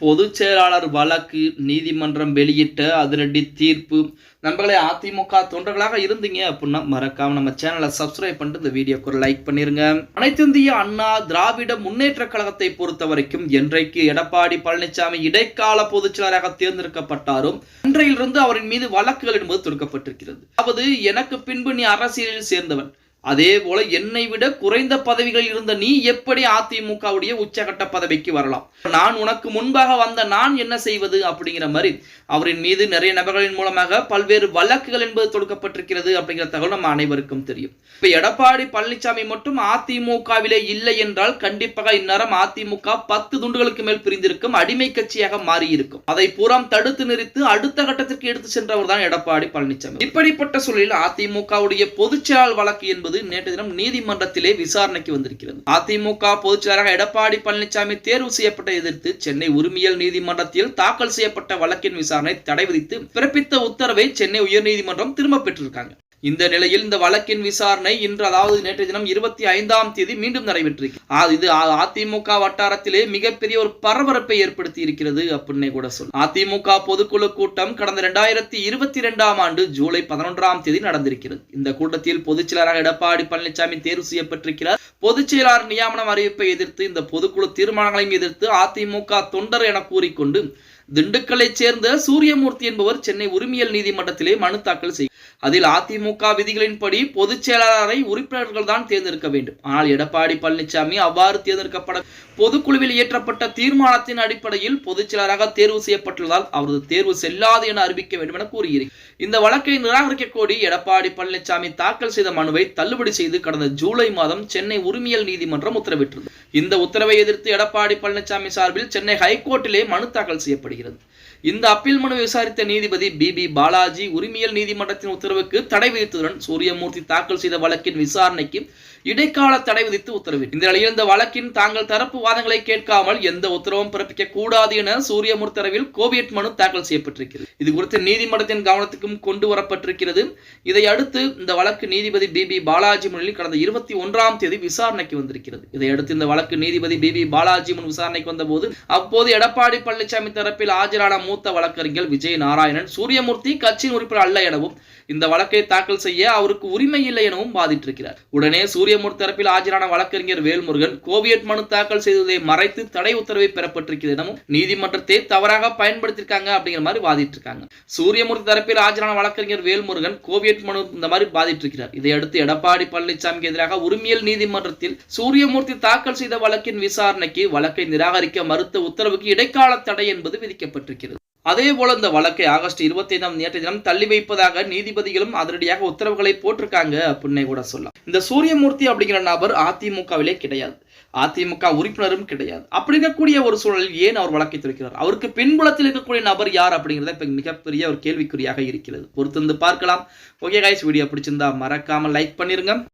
பொதுச் செயலாளர் வழக்கு நீதிமன்றம் வெளியிட்ட அதிரடி தீர்ப்பு. நண்பர்களே அதிமுக தொண்டர்களாக இருந்தீங்க அப்படின்னா மறக்காம நம்ம சேனலை சப்ஸ்கிரைப் பண்ணிட்டு இந்த வீடியோக்கு ஒரு லைக் பண்ணிருங்க. அனைத்து இந்திய அண்ணா திராவிட முன்னேற்ற கழகத்தை பொறுத்த வரைக்கும் என்றைக்கு எடப்பாடி பழனிசாமி இடைக்கால பொதுச் செயலராக தேர்ந்தெடுக்கப்பட்டாரும் அன்றையிலிருந்து அவரின் மீது வழக்குகள் என்பது தொடுக்கப்பட்டிருக்கிறது. அதாவது எனக்கு பின்பு நீ அரசியலில் சேர்ந்தவன். அதே போல என்னை விட குறைந்த பதவிகள் இருந்த நீ எப்படி அதிமுகவுடைய உச்சகட்ட பதவிக்கு வரலாம்? நான் உனக்கு முன்பாக வந்த நான் என்ன செய்வது அப்படிங்கிற மாதிரி அவரின் மீது நிறைய நபர்களின் மூலமாக பல்வேறு வழக்குகள் என்பது தொடுக்கப்பட்டிருக்கிறது அப்படிங்கிற தகவல் நம்ம அனைவருக்கும் தெரியும். இப்ப எடப்பாடி பழனிசாமி மட்டும் அதிமுகவிலே இல்லை என்றால் கண்டிப்பாக இந்நேரம் அதிமுக பத்து துண்டுகளுக்கு மேல் பிரிந்திருக்கும் அடிமை கட்சியாக மாறி இருக்கும் அதை பூராம் தடுத்து நிறுத்து அடுத்த கட்டத்திற்கு எடுத்து சென்றவர் தான் எடப்பாடி பழனிசாமி. இப்படிப்பட்ட சூழலில் அதிமுகவுடைய பொதுச்செயலாளர் வழக்கு என்பது நேற்று தினம் நீதிமன்றத்திலே விசாரணைக்கு வந்திருக்கிறது. அதிமுக பொதுச்செயலாளராக எடப்பாடி பழனிசாமி தேர்வு செய்யப்பட்ட எதிர்த்து சென்னை உரிமையல் நீதிமன்றத்தில் தாக்கல் செய்யப்பட்ட வழக்கின் விசாரணை தடை விதித்து பிறப்பித்த உத்தரவை சென்னை உயர்நீதிமன்றம் திரும்ப பெற்றிருக்காங்க. இந்த நிலையில் இந்த வழக்கின் விசாரணை இன்று அதாவது நேற்று தினம் இருபத்தி ஐந்தாம் தேதி மீண்டும் நடைபெற்றிருக்கு. இது அதிமுக வட்டாரத்திலே மிகப்பெரிய ஒரு பரபரப்பை ஏற்படுத்தி இருக்கிறது அப்படின்னு கூட சொல்லு அதிமுக பொதுக்குழு கூட்டம் கடந்த இரண்டாயிரத்தி இருபத்தி இரண்டாம் ஆண்டு ஜூலை பதினொன்றாம் தேதி நடந்திருக்கிறது. இந்த கூட்டத்தில் பொதுச் செயலாளராக எடப்பாடி பழனிசாமி தேர்வு செய்யப்பட்டிருக்கிறார். பொதுச் செயலாளர் நியமனம் அறிவிப்பை எதிர்த்து இந்த பொதுக்குழு தீர்மானங்களையும் எதிர்த்து அதிமுக தொண்டர் என கூறிக்கொண்டு திண்டுக்கலை சேர்ந்த சூரியமூர்த்தி என்பவர் சென்னை உரிமையல் நீதிமன்றத்திலே மனு தாக்கல் செய்ய அதில் அதிமுக விதிகளின்படி பொதுச் செயலாளரை உறுப்பினர்கள் தான் தேர்ந்தெடுக்க வேண்டும். ஆனால் எடப்பாடி பழனிசாமி அவ்வாறு தேர்ந்தெடுக்கப்பட பொதுக்குழுவில் இயற்றப்பட்ட தீர்மானத்தின் அடிப்படையில் பொதுச் செயலராக தேர்வு செய்யப்பட்டுள்ளதால் அவரது தேர்வு செல்லாது என அறிவிக்க வேண்டும் என கூறுகிறேன் இந்த வழக்கை நிராகரிக்க கோரி எடப்பாடி பழனிசாமி தாக்கல் செய்த மனுவை தள்ளுபடி செய்து கடந்த ஜூலை மாதம் சென்னை உரிமையல் நீதிமன்றம் உத்தரவிட்டது இந்த உத்தரவை எதிர்த்து எடப்பாடி பழனிசாமி சார்பில் சென்னை ஹைகோர்ட்டிலே மனு தாக்கல் கூறப்படுகிறது இந்த அப்பீல் மனு விசாரித்த நீதிபதி பி. பி. பாலாஜி உரிமையல் நீதிமன்றத்தின் உத்தரவுக்கு தடை விதித்ததுடன் சூரியமூர்த்தி தாக்கல் செய்த வழக்கின் விசாரணைக்கு இடைக்கால தடை விதித்து உத்தரவிட்டு இந்த நிலையில் இந்த வழக்கின் தாங்கள் தரப்பு வாதங்களை கேட்காமல் எந்த உத்தரவும் பிறப்பிக்க கூடாது என சூரியமூர்த்தி தரவில் கோவியட் மனு தாக்கல் செய்யப்பட்டிருக்கிறது. இது குறித்து நீதிமன்றத்தின் கவனத்துக்கும் கொண்டு வரப்பட்டிருக்கிறது. இதை அடுத்து இந்த வழக்கு நீதிபதி பி. பி. பாலாஜி முன்னில் கடந்த இருபத்தி ஒன்றாம் தேதி விசாரணைக்கு வந்திருக்கிறது. இதையடுத்து இந்த வழக்கு நீதிபதி பி. பி. பாலாஜி முன் விசாரணைக்கு வந்தபோது அப்போது எடப்பாடி பழனிசாமி தரப்பில் ஆஜரான மூத்த வழக்கறிஞர் விஜய் நாராயணன் சூரியமூர்த்தி கட்சியின் உறுப்பினர் அல்ல எனவும் இந்த வழக்கை தாக்கல் செய்ய அவருக்கு உரிமை இல்லை எனவும் வாதிட்டிருக்கிறார். உடனே சூரியமூர்த்தி தரப்பில் ஆஜரான வழக்கறிஞர் வேல்முருகன் கோவியட் மனு தாக்கல் செய்ததை மறைத்து தடை உத்தரவை பெறப்பட்டிருக்கிறது எனவும் நீதிமன்றத்தை தவறாக பயன்படுத்தியிருக்காங்க அப்படிங்கிற மாதிரி வாதிட்டிருக்காங்க. சூரியமூர்த்தி தரப்பில் ஆஜரான வழக்கறிஞர் வேல்முருகன் கோவியட் மனு இந்த மாதிரி பாதிட்டிருக்கிறார் இதையடுத்து எடப்பாடி பழனிசாமிக்கு எதிராக உரிமையல் நீதிமன்றத்தில் சூரியமூர்த்தி தாக்கல் செய்த வழக்கின் விசாரணைக்கு வழக்கை நிராகரிக்க மறுத்த உத்தரவுக்கு இடைக்கால தடை என்பது விதி அதே அதேபோல இந்த வழக்கை ஆகஸ்ட் இருபத்தி ஐந்தாம் நேற்று தினம் தள்ளி வைப்பதாக நீதிபதிகளும் அதிரடியாக உத்தரவுகளை போட்டிருக்காங்க அப்படின்னே கூட சொல்லலாம். இந்த சூரியமூர்த்தி அப்படிங்கிற நபர் அதிமுகவிலே கிடையாது. அதிமுக உறுப்பினரும் கிடையாது. அப்படி இருக்கக்கூடிய ஒரு சூழலில் ஏன் அவர் வழக்கை துறைக்கிறார்? அவருக்கு பின்புலத்தில் இருக்கக்கூடிய நபர் யார் அப்படிங்கிறத இப்ப மிகப்பெரிய ஒரு கேள்விக்குறியாக இருக்கிறது. பொறுத்திருந்து பார்க்கலாம். ஓகே காய்ஸ் வீடியோ பிடிச்சிருந்தா மறக்காம லைக் பண்ணிருங்க.